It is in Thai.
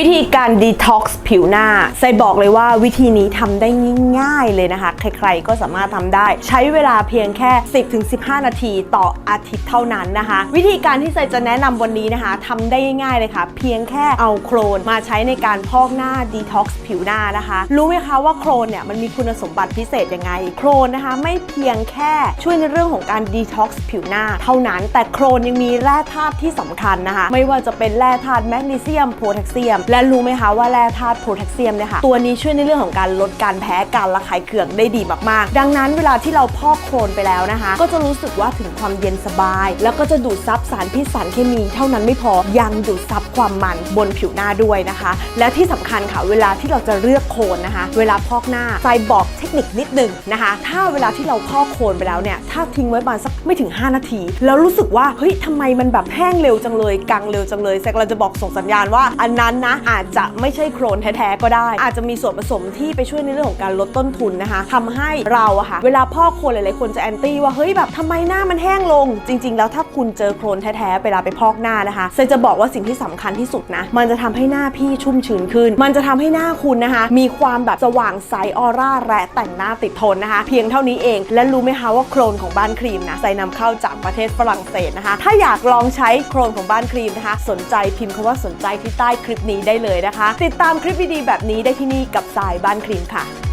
วิธีการดีท็อกซ์ผิวหน้าไซบอกเลยว่าวิธีนี้ทำได้ง่าย ๆ เลยนะคะ ใครๆก็สามารถทำได้ ใช้เวลาเพียงแค่ 10-15 นาทีต่ออาทิตย์เท่านั้นนะคะ วิธีการที่ไซจะแนะนำวันนี้นะคะทำได้ง่ายๆเลยค่ะ เพียงแค่เอาโครนมาใช้ในการพอกหน้าดีท็อกซ์ผิวหน้านะคะ รู้ไหมคะว่าโครนเนี่ยมันมีคุณสมบัติพิเศษยังไง โครนนะคะ ไม่เพียงแค่ช่วยในเรื่องของการดีท็อกซ์ผิวหน้า เท่านั้นแต่โครนยังมีแร่ธาตุที่สำคัญนะคะ ไม่ว่าจะเป็นแร่ธาตุแมกนีเซียมโพแทสเซียมและรู้ไหมคะว่าแร่ธาตุโพแทสเซียมเนี่ยค่ะตัวนี้ช่วยในเรื่องของการลดการแพ้การระคายเคืองได้ดีมากๆ ดังนั้นเวลาที่เราพอกโครนไปแล้วนะคะ ก็จะรู้สึกว่าถึงความเย็นสบาย แล้วก็จะดูดซับสารพิษสารเคมีเท่านั้นไม่พอยังดูดซับความมันบนผิวหน้าด้วยนะคะ และที่สำคัญค่ะเวลาที่เราจะเลือกโคนนะคะ เวลาพอกหน้าไซบอกเทคนิคนิดหนึ่งนะคะ ถ้าเวลาที่เราพอกโคนไปแล้วเนี่ยถ้าทิ้งไว้ประมาณสักไม่ถึง 5 นาที แล้วรู้สึกว่าเฮ้ยทำไมมันแบบแห้งเร็วจังเลยกังเร็วจังเลยแซกเราจะบอกส่งสัญญาณว่าอันนั้นนะอาจจะไม่ใช่โครนแท้ๆก็ได้ อาจจะมีส่วนผสมที่ไปช่วยในเรื่องของการลดต้นทุนนะคะทำให้เราอะค่ะเวลาพอกโคลนหลายๆคนจะแอนตี้ว่าเฮ้ยแบบทำไมหน้ามันแห้งลง จริง ๆ แล้วถ้าคุณเจอโครนแท้ๆเวลาไปพอกหน้านะคะเซนจะบอกว่าสิ่งที่สำคัญที่สุดนะมันจะทำให้หน้าพี่ชุ่มชื้นขึ้น มันจะทำให้หน้าคุณนะคะ มีความแบบสว่างใสออร่าและแต่งหน้าติดทนนะคะ เพียงเท่านี้เอง และรู้ไหมคะว่าโครนของบ้านครีมนะใส่นำเข้าจากประเทศฝรั่งเศสนะคะ ถ้าอยากลองใช้โครนของบ้านครีมนะคะ สนใจพิมพ์คำว่าสนใจที่ใต้คลิปนี้นี้ได้เลยนะคะ ติดตามคลิปดีๆแบบนี้ได้ที่นี่กับสายบ้านครีมค่ะ